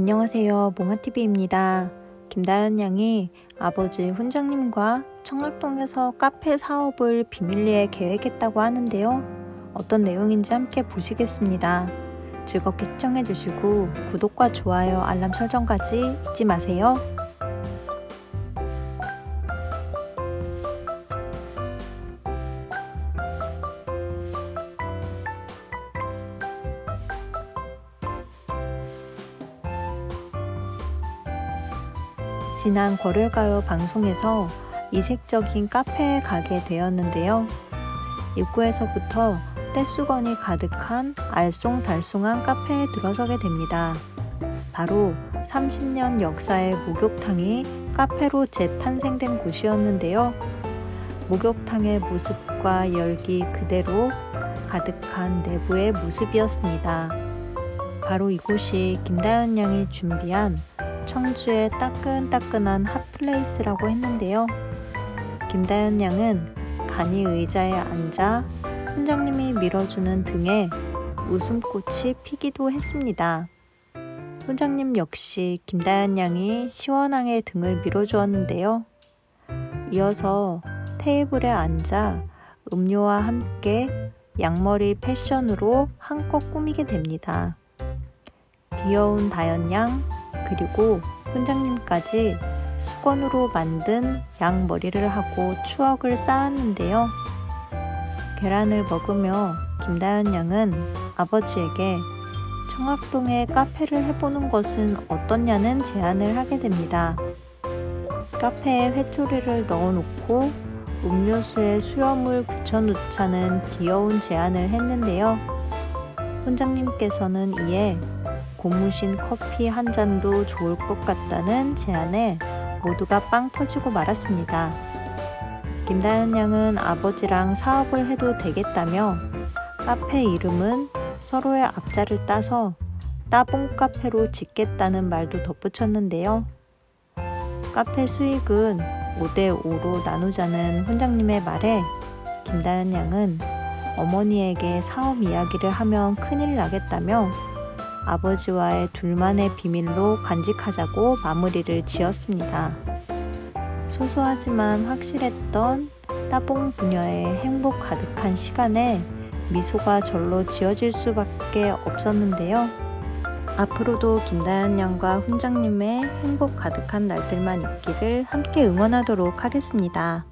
안녕하세요. 몽아TV입니다. 김다연 양이 아버지 훈장님과 청락동에서 카페 사업을 비밀리에 계획했다고 하는데요. 어떤 내용인지 함께 보시겠습니다. 즐겁게 시청해주시고 구독과 좋아요, 알람 설정까지 잊지 마세요. 지난 월요일가요 방송에서 이색적인 카페에 가게 되었는데요. 입구에서부터 떼수건이 가득한 알쏭달쏭한 카페에 들어서게 됩니다. 바로 30년 역사의 목욕탕이 카페로 재탄생된 곳이었는데요. 목욕탕의 모습과 열기 그대로 가득한 내부의 모습이었습니다. 바로 이곳이 김다연 양이 준비한 청주의 따끈따끈한 핫플레이스라고 했는데요. 김다연 양은 간이 의자에 앉아 훈장님이 밀어주는 등에 웃음꽃이 피기도 했습니다. 훈장님 역시 김다연 양이 시원하게 등을 밀어주었는데요. 이어서 테이블에 앉아 음료와 함께 양머리 패션으로 한껏 꾸미게 됩니다. 귀여운 다연 양, 그리고 훈장님까지 수건으로 만든 양머리를 하고 추억을 쌓았는데요. 계란을 먹으며 김다연 양은 아버지에게 청학동에 카페를 해보는 것은 어떻냐는 제안을 하게 됩니다. 카페에 회초리를 넣어놓고 음료수에 수염을 붙여놓자는 귀여운 제안을 했는데요. 훈장님께서는 이에 고무신 커피 한 잔도 좋을 것 같다는 제안에 모두가 빵 터지고 말았습니다. 김다연 양은 아버지랑 사업을 해도 되겠다며 카페 이름은 서로의 앞자를 따서 따봉 카페로 짓겠다는 말도 덧붙였는데요. 카페 수익은 5대5로 나누자는 훈장님의 말에 김다연 양은 어머니에게 사업 이야기를 하면 큰일 나겠다며 아버지와의 둘만의 비밀로 간직하자고 마무리를 지었습니다. 소소하지만 확실했던 따봉 부녀의 행복 가득한 시간에 미소가 절로 지어질 수밖에 없었는데요. 앞으로도 김다연 양과 훈장님의 행복 가득한 날들만 있기를 함께 응원하도록 하겠습니다.